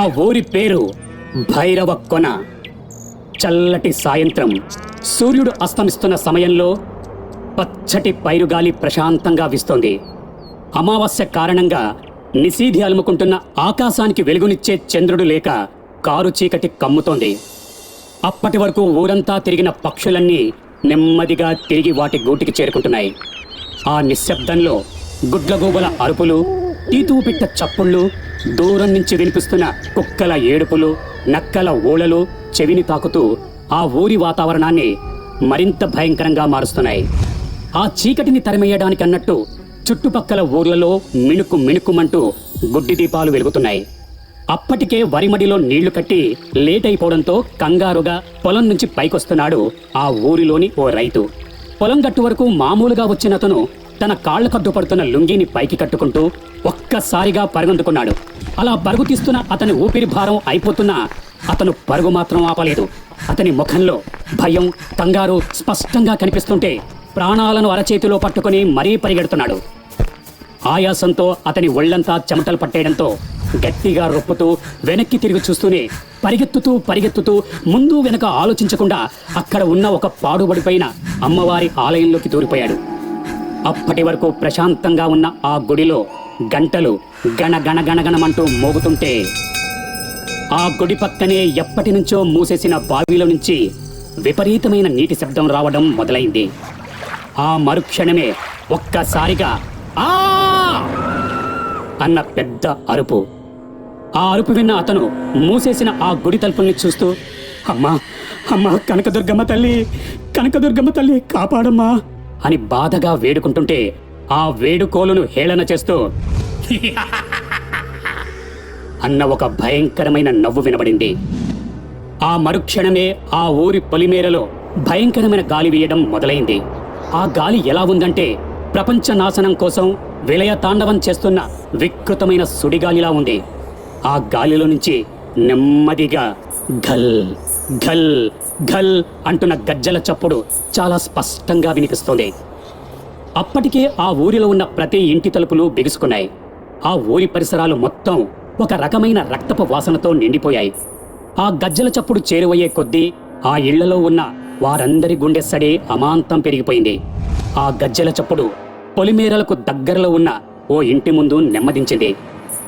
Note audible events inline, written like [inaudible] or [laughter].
ఆ ఊరి పేరు భైరవ కొన. చల్లటి సాయంత్రం సూర్యుడు అస్తమిస్తున్న సమయంలో పచ్చటి పైరుగాలి ప్రశాంతంగా వీస్తోంది. అమావాస్య కారణంగా నిశీధి అలుముకుంటున్న ఆకాశానికి వెలుగునిచ్చే చంద్రుడు లేక కారు చీకటి కమ్ముతోంది. అప్పటి వరకు ఊరంతా తిరిగిన పక్షులన్నీ నెమ్మదిగా తిరిగి వాటి గూటికి చేరుకుంటున్నాయి. ఆ నిశ్శబ్దంలో గుడ్లగూబల అరుపులు తీతూపిట్ట చప్పుళ్ళు దూరం నుంచి వినిపిస్తున్న కుక్కల ఏడుపులు నక్కల ఊళలు చెవిని తాకుతూ ఆ ఊరి వాతావరణాన్ని మరింత భయంకరంగా మారుస్తున్నాయి. ఆ చీకటిని తరిమేయడానికి అన్నట్టు చుట్టుపక్కల ఊర్లలో మిణుకు మిణుకుమంటూ గుడ్డి దీపాలు వెలుగుతున్నాయి. అప్పటికే వరిమడిలో నీళ్ళు కట్టి లేట్ అయిపోవడంతో కంగారుగా పొలం నుంచి పైకొస్తున్నాడు ఆ ఊరిలోని ఓ రైతు. పొలం గట్టు వరకు మామూలుగా వచ్చిన అతను తన కాళ్ళ కద్దు లుంగీని పైకి కట్టుకుంటూ ఒక్కసారిగా పరుగందుకున్నాడు. అలా పరుగు తీస్తున్న అతని ఊపిరి భారం అయిపోతున్నా అతను పరుగు మాత్రం ఆపలేదు. అతని ముఖంలో భయం కంగారు స్పష్టంగా కనిపిస్తుంటే ప్రాణాలను అరచేతిలో పట్టుకుని మరీ పరిగెడుతున్నాడు. ఆయాసంతో అతని ఒళ్ళంతా చెమటలు పట్టేయడంతో గట్టిగా రొప్పుతూ వెనక్కి తిరిగి చూస్తూనే పరిగెత్తుతూ పరిగెత్తుతూ ముందు వెనక ఆలోచించకుండా అక్కడ ఉన్న ఒక పాడుబడిపైన అమ్మవారి ఆలయంలోకి దూరిపోయాడు. అప్పటి వరకు ప్రశాంతంగా ఉన్న ఆ గుడిలో గంటలు గణ గణ గణగణమంటూ మోగుతుంటే ఆ గుడి పక్కనే ఎప్పటి నుంచో మూసేసిన బావిలో నుంచి విపరీతమైన నీటి శబ్దం రావడం మొదలైంది. ఆ మరుక్షణమే ఒక్కసారిగా ఆ! అన్న పెద్ద అరుపు. ఆ అరుపు విన్న అతను మూసేసిన ఆ గుడి తలుపుల్ని చూస్తూ అమ్మా అమ్మా కనకదుర్గమ్మ తల్లి కనకదుర్గమ్మ తల్లి కాపాడమ్మా. అని బాధగా వేడుకుంటుంటే ఆ వేడుకోలును హేళన చేస్తూ [laughs] అన్న ఒక భయంకరమైన నవ్వు వినబడింది. ఆ మరుక్షణమే ఆ ఊరి పొలిమేరలో భయంకరమైన గాలి వేయడం మొదలైంది. ఆ గాలి ఎలా ఉందంటే ప్రపంచ నాశనం కోసం విలయ తాండవం చేస్తున్న వికృతమైన సుడిగాలిలా ఉంది. ఆ గాలిలో నుంచి నెమ్మదిగా ఘల్ ఘల్ ఘల్ అంటున్న గజ్జల చప్పుడు చాలా స్పష్టంగా వినిపిస్తోంది. అప్పటికే ఆ ఊరిలో ఉన్న ప్రతి ఇంటి తలుపులు బిగుసుకున్నాయి. ఆ ఊరి పరిసరాలు మొత్తం ఒక రకమైన రక్తపు వాసనతో నిండిపోయాయి. ఆ గజ్జల చప్పుడు చేరువయ్యే కొద్దీ ఆ ఇళ్ళలో ఉన్న వారందరి గుండె సడే అమాంతం పెరిగిపోయింది. ఆ గజ్జల చప్పుడు పొలిమేరలకు దగ్గరలో ఉన్న ఓ ఇంటి ముందు నెమ్మదించింది.